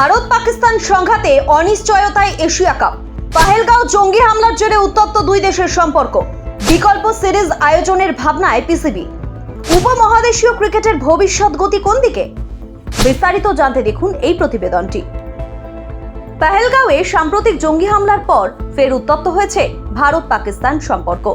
ভারত পাকিস্তান সংঘাতে অনিশ্চয়তায় Asia cup. Pahalgam জঙ্গি হামলার জেরে উত্তপ্ত দুই দেশের সম্পর্ক। বিকল্প সিরিজ আয়োজনের ভাবনায় পিসিবি। উপমহাদেশীয় ক্রিকেটের ভবিষ্যৎ গতি কোন দিকে? বিস্তারিত জানতে দেখুন এই প্রতিবেদনটি। পাহেলগাঁওয়ে সাম্প্রতিক জঙ্গি হামলার পর ফের উত্তপ্ত হয়েছে ভারত পাকিস্তান সম্পর্ক।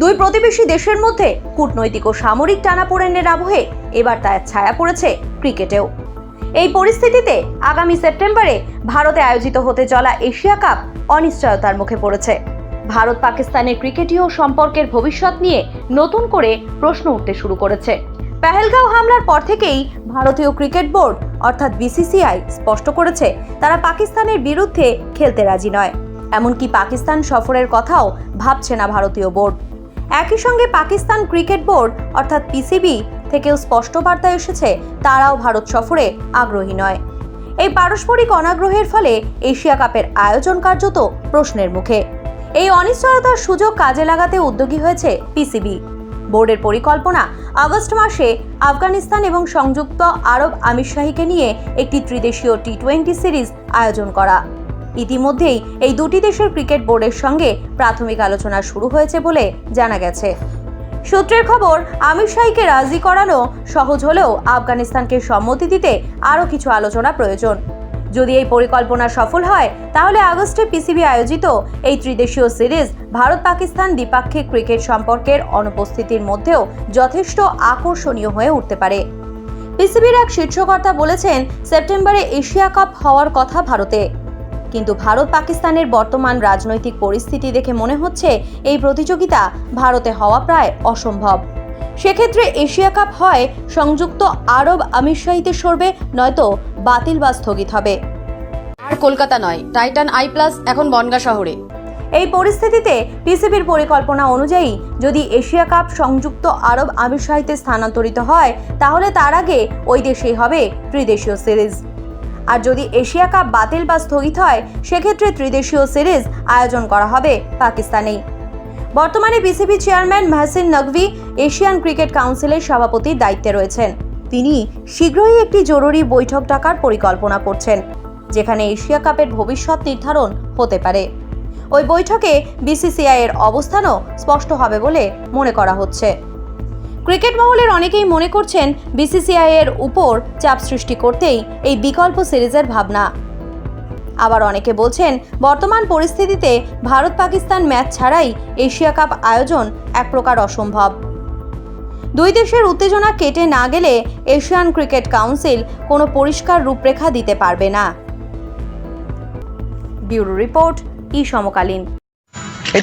দুই প্রতিবেশী দেশের মধ্যে কূটনৈতিক ও সামরিক টানাপোড়েনের আবহে এবার তার ছায়া পড়েছে ক্রিকেটেও। এই পরিস্থিতিতে আগামী সেপ্টেম্বরে ভারতে আয়োজিত হতে চলা এশিয়া কাপ অনিশ্চয়তার মুখে পড়েছে। ভারত পাকিস্তানের ক্রিকেটীয় সম্পর্কের ভবিষ্যৎ নিয়ে নতুন করে প্রশ্ন উঠতে শুরু করেছে। পেহেলগাঁও হামলার পর থেকেই ভারতীয় ক্রিকেট বোর্ড অর্থাৎ বিসিসিআই স্পষ্ট করেছে, তারা পাকিস্তানের বিরুদ্ধে খেলতে রাজি নয়। এমনকি পাকিস্তান সফরের কথাও ভাবছে না ভারতীয় বোর্ড। একই সঙ্গে পাকিস্তান ক্রিকেট বোর্ড অর্থাৎ পিসিবি থেকেও স্পষ্ট বার্তা এসেছে, তারাও ভারত সফরে আগ্রহী নয়। এই পারস্পরিক অনাগ্রহের ফলে এশিয়া কাপের আয়োজন কার্যত প্রশ্নের মুখে। এই অনিশ্চয়তার সুযোগ কাজে লাগাতে উদ্যোগী হয়েছে পিসিবি। বোর্ডের পরিকল্পনা, আগস্ট মাসে আফগানিস্তান এবং সংযুক্ত আরব আমিরশাহীকে নিয়ে একটি ত্রিদেশীয় টি টোয়েন্টি সিরিজ আয়োজন করা। ইতিমধ্যেই এই দুটি দেশের ক্রিকেট বোর্ডের সঙ্গে প্রাথমিক আলোচনা শুরু হয়েছে বলে জানা গেছে। সূত্রের খবর, আমির শাহীকে রাজি করানো সহজ হলেও আফগানিস্তানকে সম্মতি দিতে আরও কিছু আলোচনা প্রয়োজন। যদি এই পরিকল্পনা সফল হয়, তাহলে আগস্টে পিসিবি আয়োজিত এই ত্রিদেশীয় সিরিজ ভারত পাকিস্তান দ্বিপাক্ষিক ক্রিকেট সম্পর্কের অনুপস্থিতির মধ্যেও যথেষ্ট আকর্ষণীয় হয়ে উঠতে পারে। পিসিবির এক শীর্ষকর্তা বলেছেন, সেপ্টেম্বরে এশিয়া কাপ হওয়ার কথা ভারতে। কিন্তু ভারত পাকিস্তানের বর্তমান রাজনৈতিক পরিস্থিতি দেখে মনে হচ্ছে এই প্রতিযোগিতা ভারতে হওয়া প্রায় অসম্ভব। সেক্ষেত্রে এশিয়া কাপ হয় সংযুক্ত আরব আমিরশাহীতে সরবে নয়তো বাতিল বা স্থগিত হবে। আর কলকাতা নয় টাইটান আই প্লাস এখন বনগা শহরে। এই পরিস্থিতিতে পিসিবির পরিকল্পনা অনুযায়ী যদি এশিয়া কাপ সংযুক্ত আরব আমিরশাহীতে স্থানান্তরিত হয় তাহলে তার আগে ওই দেশেই হবে ত্রিদেশীয় সিরিজ। আর যদি এশিয়া কাপ বাতিল বা স্থগিত হয়, সেক্ষেত্রে ত্রিদেশীয় সিরিজ আয়োজন করা হবে পাকিস্তানেই। বর্তমানে BCB chairman Mohsin Naqvi Asian cricket কাউন্সিলের সভাপতির দায়িত্বে রয়েছেন। তিনি শীঘ্রই একটি জরুরি বৈঠক ডাকার পরিকল্পনা করছেন, যেখানে এশিয়া কাপের ভবিষ্যৎ নির্ধারণ হতে পারে। ওই বৈঠকে বিসিসিআই এর অবস্থানও স্পষ্ট হবে বলে মনে করা হচ্ছে। ক্রিকেট মহলের অনেকেই মনে করছেন বিসিসিআই এর উপর চাপ সৃষ্টি করতেই এই বিকল্প সিরিজের ভাবনা। আবার অনেকে বলছেন, বর্তমান পরিস্থিতিতে ভারত পাকিস্তান ম্যাচ ছাড়াই এশিয়া কাপ আয়োজন এক প্রকার অসম্ভব। দুই দেশের উত্তেজনা কেটে না গেলে এশিয়ান ক্রিকেট কাউন্সিল কোনো পরিষ্কার রূপরেখা দিতে পারবে না। ব্যুরো রিপোর্ট ই সমকালীন এই